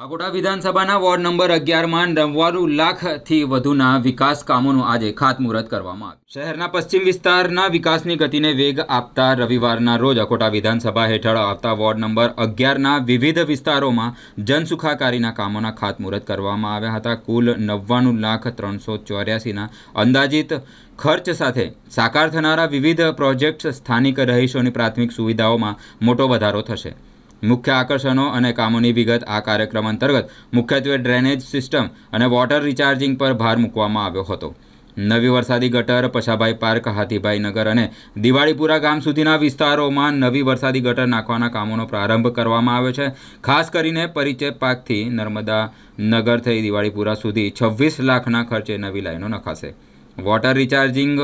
અકોટા વિધાનસભાના ward number અગિયારમાં નવ્વાણું લાખથી વધુના વિકાસ કામોનું આજે ખાતમુહૂર્ત કરવામાં આવ્યું. શહેરના પશ્ચિમ વિસ્તારના વિકાસની ગતિને વેગ આપતા રવિવારના રોજ અકોટા વિધાનસભા હેઠળ આવતા વોર્ડ નંબર અગિયારના વિવિધ વિસ્તારોમાં જનસુખાકારીના કામોના ખાતમુહૂર્ત કરવામાં આવ્યા હતા. કુલ નવ્વાણું લાખ ત્રણસો ચોર્યાસીના અંદાજિત ખર્ચ સાથે સાકાર થનારા વિવિધ પ્રોજેક્ટ્સ સ્થાનિક રહીશોની પ્રાથમિક સુવિધાઓમાં મોટો વધારો થશે. મુખ્ય આકર્ષણો અને કામોની વિગત આ કાર્યક્રમ અંતર્ગત મુખ્યત્વે ડ્રેનેજ સિસ્ટમ અને વોટર રિચાર્જિંગ પર ભાર મૂકવામાં આવ્યો હતો. નવી વરસાદી ગટર, પશાભાઈ પાર્ક, હાથીભાઈ નગર અને દિવાળીપુરા ગામ સુધીના વિસ્તારોમાં નવી વરસાદી ગટર નાખવાના કામોનો પ્રારંભ કરવામાં આવ્યો છે. ખાસ કરીને પરિચય પાકથી નર્મદા નગર થઈ દિવાળીપુરા સુધી છવ્વીસ લાખના ખર્ચે નવી લાઈનો નખાશે. વોટર રિચાર્જિંગ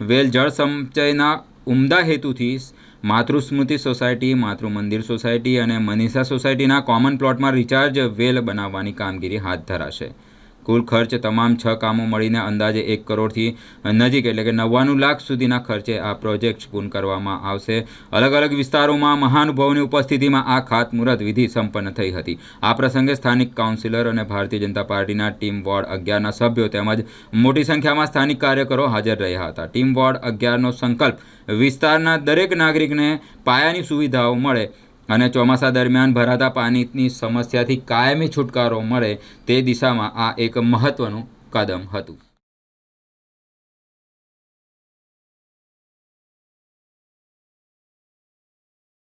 વેલ જળ સંચયના ઉમદા હેતુથી માતૃસ્મૃતિ સોસાયટી માતૃ મંદિર સોસાયટી અને મનીષા સોસાયટીના કોમન પ્લોટમાં રિચાર્જ વેલ બનાવવાની કામગીરી હાથ ધરાશે. કુલ ખર્ચ તમામ છ કામો મળીને અંદાજે એક કરોડથી નજીક એટલે કે નવ્વાણું લાખ સુધીના ખર્ચે આ પ્રોજેક્ટ પૂર્ણ કરવામાં આવશે. અલગ અલગ વિસ્તારોમાં મહાનુભાવોની ઉપસ્થિતિમાં આ ખાતમુહૂર્ત વિધિ સંપન્ન થઈ હતી. આ પ્રસંગે સ્થાનિક કાઉન્સિલર અને ભારતીય જનતા પાર્ટીના ટીમ વોર્ડ અગિયારના સભ્યો તેમજ મોટી સંખ્યામાં સ્થાનિક કાર્યકરો હાજર રહ્યા હતા. ટીમ વોર્ડ અગિયારનો સંકલ્પ. વિસ્તારના દરેક નાગરિકને પાયાની સુવિધાઓ મળે અને ચોમાસા દરમિયાન ભરાતા પાણીની સમસ્યાથી કાયમી છુટકારો મળે તે દિશામાં આ એક મહત્વનું કદમ હતું.